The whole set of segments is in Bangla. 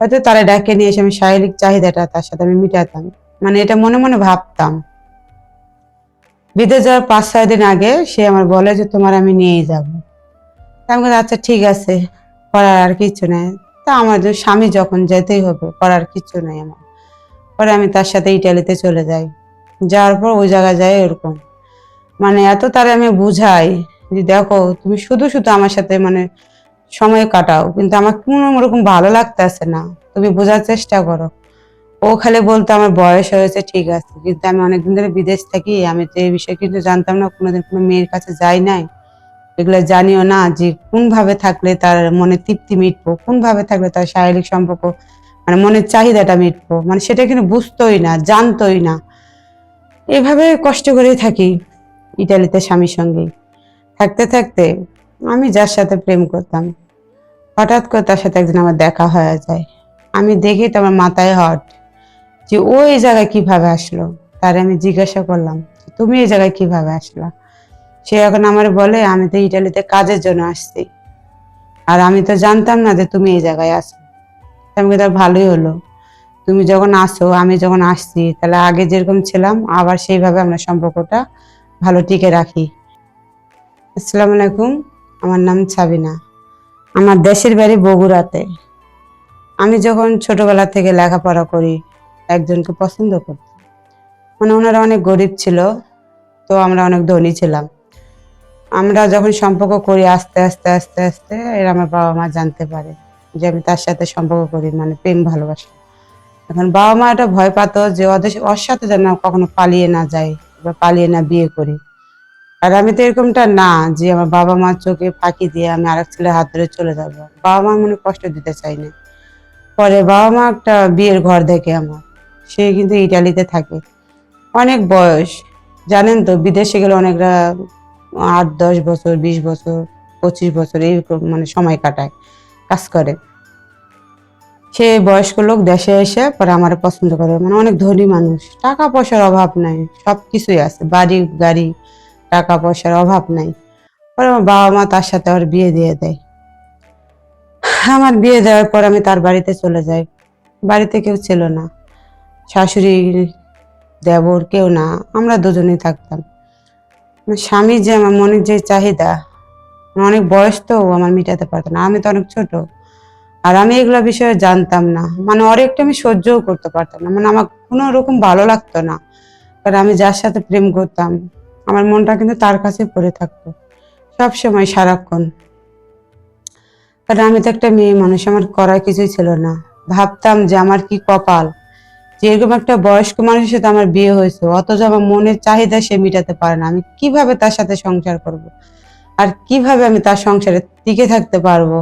হয়তো তারা ডাকে নিয়ে এসে আমি শারীরিক চাহিদাটা তার সাথে আমি মিটাতাম। মানে এটা মনে মনে ভাবতাম। বিদেশ যাওয়ার পাঁচ ছয় দিন আগে সে আমার বলে যে তোমার আমি নিয়েই যাব। আমি বলি, আচ্ছা ঠিক আছে করার আর কিছু নাই। তা আমার স্বামী যখন যেতেই হবে করার কিছু নাই আমার। পরে আমি তার সাথে ইটালিতে চলে যাই। যাওয়ার পর ওই জায়গায় যাই এরকম মানে এত তারে আমি বুঝাই যে দেখো তুমি শুধু শুধু আমার সাথে মানে সময় কাটাও, কিন্তু আমার কোনো রকম ভালো লাগতেছে না। তুমি বোঝার চেষ্টা করো। ও খালি বলতো, আমার বয়স হয়েছে, ঠিক আছে, কিন্তু আমি অনেকদিন ধরে বিদেশ থাকি, আমি তো এই বিষয়ে কিন্তু জানতাম না, কোনোদিন কোনো মেয়ের কাছে যাই নাই। এগুলো জানিও না যে কোন ভাবে থাকলে তার মনে তৃপ্তি মিটবো কোন ভাবে থাকলে তার শারীরিক সম্পর্ক মানে মনের চাহিদাটা মিটবো মানে সেটা কিন্তু বুঝতোই না, জানতোই না। এভাবে কষ্ট করেই থাকি ইটালিতে স্বামীর সঙ্গেই থাকতে থাকতে আমি যার সাথে প্রেম করতাম, হঠাৎ করে তার সাথে একদিন আমার দেখা হয়ে যায়। আমি দেখি তো আমার মাথায় হট যে ও এই জায়গায় কীভাবে আসলো? তার আমি জিজ্ঞাসা করলাম, তুমি এই জায়গায় কীভাবে আসলা? সে এখন আমার বলে, আমি তো ইটালিতে কাজের জন্য আসছি। আর আমি তো জানতাম না যে তুমি এই জায়গায় আসো আমি তার ভালোই হলো। তুমি যখন আসো, আমি যখন আসছি, তাহলে আগে যেরকম ছিলাম, আবার সেইভাবে আমরা সম্পর্কটা ভালো টিকে রাখি। আসসালামু আলাইকুম। আমার নাম ছাবিনা। আমার দেশের বাড়ি বগুড়াতে। আমি যখন ছোটবেলা থেকে লেখাপড়া করি, একজনকে পছন্দ করতাম। মানে ওনারা অনেক গরিব ছিল, তো আমরা অনেক ধনী ছিলাম। আমরা যখন সম্পর্ক করি, আস্তে আস্তে আস্তে আস্তে, এর আমার বাবা মা জানতে পারে যে আমি তার সাথে সম্পর্ক করি মানে প্রেম ভালোবাসা। এখন বাবা মা এটা ভয় পাতো যে ওদের ওর সাথে যেন কখনো পালিয়ে না যায় বা পালিয়ে না বিয়ে করি। আর আমি তো এরকমটা না যে আমার বাবা মার চোখে ফাঁকি দিয়ে আমি আরেক ছেলের হাত ধরে চলে যাব। বাবা মা মনে কষ্ট দিতে চাই না। পরে বাবা মা একটা বিয়ের ঘর দেখে আমার। সে কিন্তু ইটালিতে থাকে। অনেক বয়স। জানেন তো, বিদেশে গেলে অনেকরা আট, দশ বছর, বিশ বছর, পঁচিশ বছর এইরকম মানে সময় কাটায়, কাজ করে। সে বয়স্ক লোক দেশে এসে পরে আমার পছন্দ করে। মানে অনেক ধনী মানুষ। টাকা পয়সার অভাব নাই সব কিছুই আছে। বাড়ি, গাড়ি টাকা পয়সার অভাব নাই। পরে আমার বাবা মা তার সাথে আমার বিয়ে দিয়ে দেয়। আমার বিয়ে দেওয়ার পর আমি তার বাড়িতে চলে যাই। বাড়িতে কেউ ছিল না। শাশুড়ি, দেবর কেউ না। আমরা দুজনেই থাকতাম। স্বামী যে আমার মনের যে চাহিদা অনেক বয়স তো আমার মিটাতে পারতো না। আমি তো অনেক ছোট। আর আমি এগুলো বিষয়ে জানতাম না। মানে অনেকটা আমি সহ্যও করতে পারতাম না। মানে আমার কোনো রকম ভালো লাগতো না। কারণ আমি যার সাথে প্রেম করতাম আমার মনটা কিন্তু তার কাছে পড়ে থাকতো। সব সময় সারাক্ষণ। কারণ আমি তো একটা মেয়ে মানুষ, আমার করার কিছুই ছিল না। ভাবতাম যে আমার কি কপাল? যে এরকম একটা বয়স্ক মানুষের সাথে আমার বিয়ে হয়েছে, অথচ আমার মনের চাহিদা সে মিটাতে পারে না। আমি কীভাবে তার সাথে সংসার করব। আর কীভাবে আমি তার সংসারে টিকে থাকতে পারব?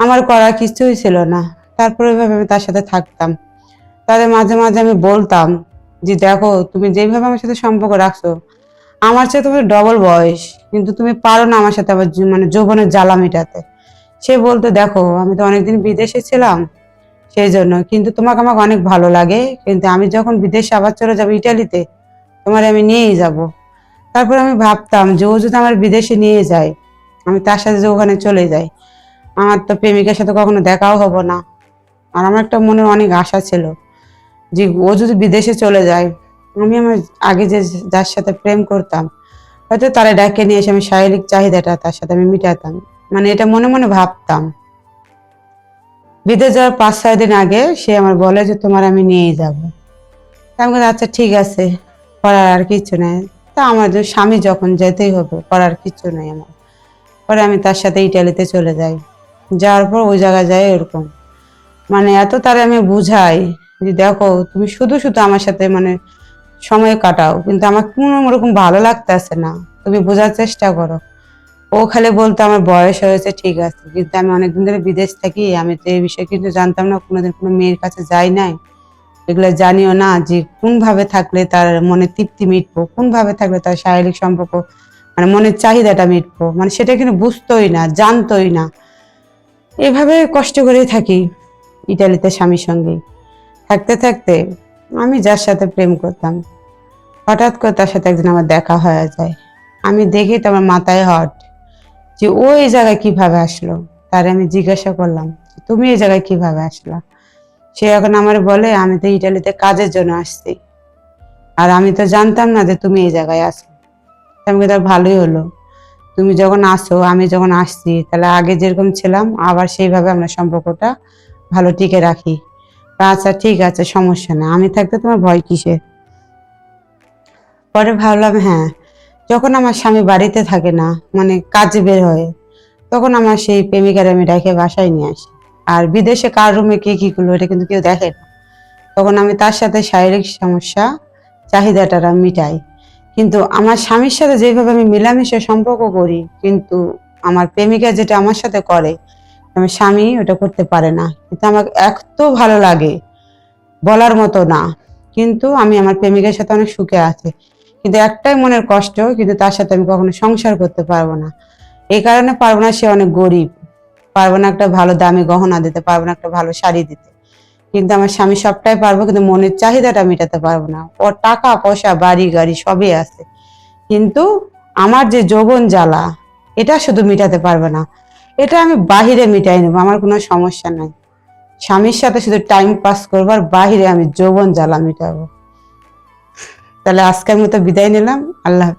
আমার করার কিছুই ছিল না। তারপরে ওইভাবে আমি তার সাথে থাকতাম। তাদের মাঝে মাঝে আমি বলতাম যে, দেখো, তুমি যেভাবে আমার সাথে সম্পর্ক রাখছো আমার চেয়ে তুমি ডবল বয়স, কিন্তু তুমি পারো না আমার সাথে আবার মানে যৌবনের জ্বালা মেটাতে। সে বলতো, দেখো, আমি তো অনেকদিন বিদেশে ছিলাম সেই জন্য কিন্তু তোমাকে আমাকে অনেক ভালো লাগে, কিন্তু আমি যখন বিদেশে আবার চলে যাব ইটালিতে, তোমার আমি নিয়েই যাব। তারপর আমি ভাবতাম যে ও যদি আমার বিদেশে নিয়ে যায়, আমি তার সাথে যে ওখানে চলে যাই, আমার তো প্রেমিকার সাথে কখনো দেখাও হব না। আর আমার একটা মনের অনেক আশা ছিল যে ও যদি বিদেশে চলে যায় আমি আমার আগে যে যার সাথে প্রেম করতাম, হয়তো তারা ডাকে নিয়ে এসে আমি শারীরিক চাহিদাটা তার সাথে আমি মিটাতাম। মানে এটা মনে মনে ভাবতাম। বিদেশ যাওয়ার পাঁচ, ছয় দিন আগে সে আমার বলে যে, তোমার আমি নিয়েই যাব। আমি আচ্ছা ঠিক আছে করার আর কিছু নাই। তা আমার স্বামী যখন যেতেই হবে করার কিছু নাই আমার। পরে আমি তার সাথে ইটালিতে চলে যাই। যাওয়ার পর ওই জায়গায় যাই এরকম মানে এত তারে আমি বুঝাই যে, দেখো, তুমি শুধু শুধু আমার সাথে মানে সময় কাটাও, কিন্তু আমার কোনো রকম ভালো লাগতেছে না। তুমি বোঝার চেষ্টা করো। ও খালি বলতো, আমার বয়স হয়েছে, ঠিক আছে, কিন্তু আমি অনেকদিন ধরে বিদেশ থাকি, আমি তো এই বিষয়ে কিন্তু জানতাম না, কোনোদিন কোনো মেয়ের কাছে যাই নাই। এগুলো জানিও না যে কোন ভাবে থাকলে তার মনে তৃপ্তি মিটবো কোন ভাবে থাকলে তার শারীরিক সম্পর্ক মানে মনের চাহিদাটা মিটবো মানে সেটা কিন্তু বুঝতোই না, জানতোই না। এভাবে কষ্ট করেই থাকি ইটালিতে স্বামীর সঙ্গেই থাকতে থাকতে আমি যার সাথে প্রেম করতাম, হঠাৎ করে তার সাথে একদিন আমার দেখা হয়ে যায়। আমি দেখি তো আমার মাথায় হট যে ও এই জায়গায় কীভাবে আসলো? তার আমি জিজ্ঞাসা করলাম, তুমি এই জায়গায় কীভাবে আসলা? সে এখন আমার বলে, আমি তো ইটালিতে কাজের জন্য আসছি। আর আমি তো জানতাম না যে তুমি এই জায়গায় আসো আমি তার ভালোই হলো। তুমি যখন আসো, আমি যখন আসছি, তাহলে আগে যেরকম ছিলাম, আবার সেইভাবে আমরা সম্পর্কটা ভালো টিকে রাখি। আচ্ছা ঠিক আছে, সমস্যা না আমি থাকতে তোমার ভয় কিসে পরে ভাবলাম হ্যাঁ যখন আমার স্বামী বাড়িতে থাকে না মানে কাজে বের হয়, তখন আমার সেই প্রেমিকার আমি রেখে বাসায় নিয়ে আসি। আর বিদেশে কার রুমে কে কি করল, এটা কিন্তু কেউ দেখে না। তখন আমি তার সাথে শারীরিক সমস্যা, চাহিদাটা মিটাই। কিন্তু আমার স্বামীর সাথে যেভাবে আমি মিলামিশে সম্পর্ক করি, কিন্তু আমার প্রেমিকা যেটা আমার সাথে করে আমার স্বামী ওটা করতে পারে না। কিন্তু আমাকে এত ভালো লাগে, বলার মতো না। কিন্তু আমি আমার প্রেমিকের সাথে অনেক সুখে আছি। কিন্তু একটাই মনের কষ্ট, কিন্তু তার সাথে আমি কখনো সংসার করতে পারব না। এই কারণে পারব না সে অনেক গরিব। পারব না একটা ভালো দামি গহনা দিতে, পারব না একটা ভালো শাড়ি দিতে। কিন্তু আমার স্বামী সবটাই পারব, কিন্তু মনের চাহিদাটা মেটাতে পারব না। ওর টাকা, পয়সা, বাড়ি, গাড়ি সবই আছে। কিন্তু আমার যে যৌবন জ্বালা, এটা শুধু মিটাতে পারবে না। এটা আমি বাহিরে মিটাই নেব, আমার কোনো সমস্যা নাই স্বামীর সাথে শুধু টাইম পাস করব আর বাহিরে আমি যৌবন জ্বালা মিটাবো তাহলে আজকের মতো বিদায় নিলাম, আল্লাহ।